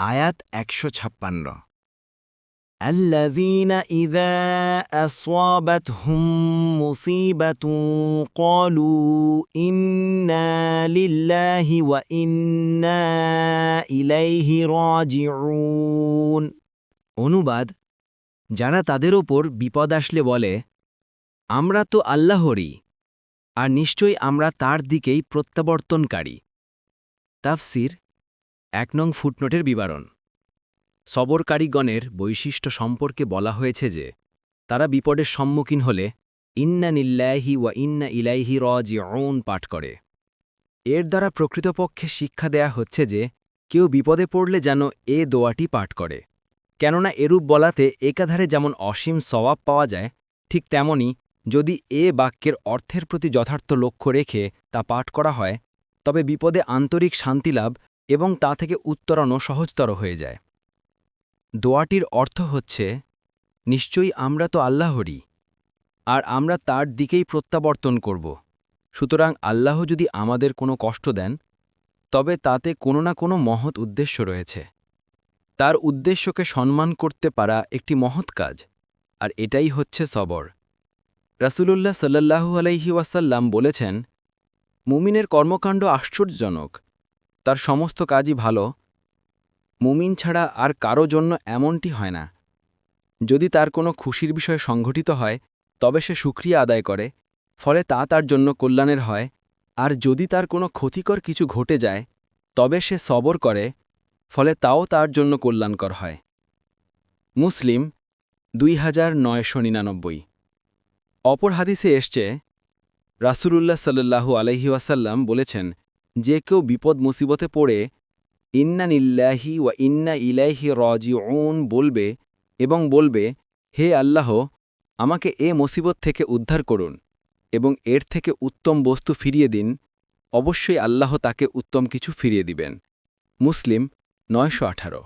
আয়াত একশো ছাপ্পান্ন الذين إذا أصابتهم مصيبة قالوا إنا لله وإنا إليه راجعون অনুবাদ যারা তাদের ওপর বিপদ আসলে বলে আমরা তো আল্লাহরই আর নিশ্চয়ই আমরা তার দিকেই প্রত্যাবর্তনকারী তাফসির এক নং ফুটনোটের বিবরণ। সবরকারীগণের বৈশিষ্ট্য সম্পর্কে বলা হয়েছে যে, তারা বিপদের সম্মুখীন হলে ইন্না নিল্লাহি ওয়া ইন্না ইলাইহি রজিউন পাঠ করে। এর দ্বারা প্রকৃতপক্ষে শিক্ষা দেয়া হচ্ছে যে, কেউ বিপদে পড়লে যেন এ দোয়াটি পাঠ করে। কেননা এরূপ বলাতে একাধারে যেমন অসীম সওয়াব পাওয়া যায়, ঠিক তেমনি যদি এ বাক্যের অর্থের প্রতি যথার্থ লক্ষ্য রেখে তা পাঠ করা হয়, তবে বিপদে আন্তরিক শান্তিলাভ এবং তা থেকে উত্তরণও সহজতর হয়ে যায়। দোয়াটির অর্থ হচ্ছে, নিশ্চয়ই আমরা তো আল্লাহরই, আর আমরা তার দিকেই প্রত্যাবর্তন করব। সুতরাং আল্লাহ যদি আমাদের কোনো কষ্ট দেন, তবে তাতে কোনো না কোনো মহৎ উদ্দেশ্য রয়েছে। তার উদ্দেশ্যকে সম্মান করতে পারা একটি মহৎ কাজ, আর এটাই হচ্ছে সবর। রাসূলুল্লাহ সাল্লাল্লাহু আলাইহি ওয়াসাল্লাম বলেছেন, মুমিনের কর্মকাণ্ড আশ্চর্যজনক তার সমস্ত কাজই ভালো। মুমিন ছাড়া আর কারও জন্য এমনটি হয় না। যদি তার কোনো খুশির বিষয় সংঘটিত হয়, তবে সে সুক্রিয়া আদায় করে, ফলে তা তার জন্য কল্যাণের হয়। আর যদি তার কোনো ক্ষতিকর কিছু ঘটে যায়, তবে সে সবর করে, ফলে তাও তার জন্য কল্যাণকর হয়। মুসলিম, দুই হাজার নয়শো নিরানব্বই। অপর হাদিসে এসছে, রাসূলুল্লাহ সাল্লাল্লাহু আলহি ওয়াসাল্লাম বলেছেন যে কেউ বিপদ মুসিবতে পড়ে, ইন্না নিল্লাহি ওয়া ইন্না ইলাইহি রজিউন বলবে এবং বলবে, হে আল্লাহ, আমাকে এ মুসিবত থেকে উদ্ধার করুন এবং এর থেকে উত্তম বস্তু ফিরিয়ে দিন। অবশ্যই আল্লাহ তাকে উত্তম কিছু ফিরিয়ে দিবেন। মুসলিম নয়শো আঠারো।